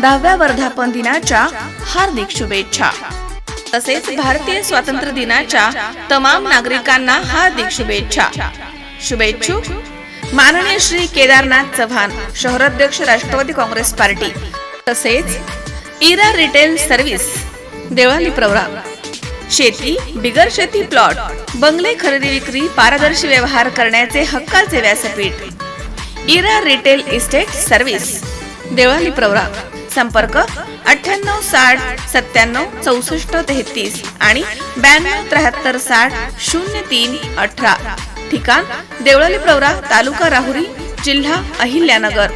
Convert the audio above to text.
दहाव्या वर्धापन दिनाच्या हार्दिक शुभेच्छा. तसेच भारतीय स्वातंत्र्य दिनाच्या तमाम नागरिकांना हार्दिक शुभेच्छा. शुभेच्छुक माननीय श्री केदारनाथ चव्हाण शहराध्यक्ष राष्ट्रवादी काँग्रेस पार्टी. तसेच इरा रिटेल सर्व्हिस देवळाली प्रवरा. शेती बिगर शेती प्लॉट बंगले खरेदी विक्री पारदर्शी व्यवहार करण्याचे हक्काचे व्यासपीठ. Ira retail estate service Deolali Pravara. संपर्क अठ्ठ्याण्णव साठ सत्त्याण्णव चौसष्ट तेहतीस आणि ब्याण्णव त्र्याहत्तर साठ शून्य तीन अठरा. ठिकाण देवळाली प्रवरा तालुका राहुरी जिल्हा अहिल्यानगर.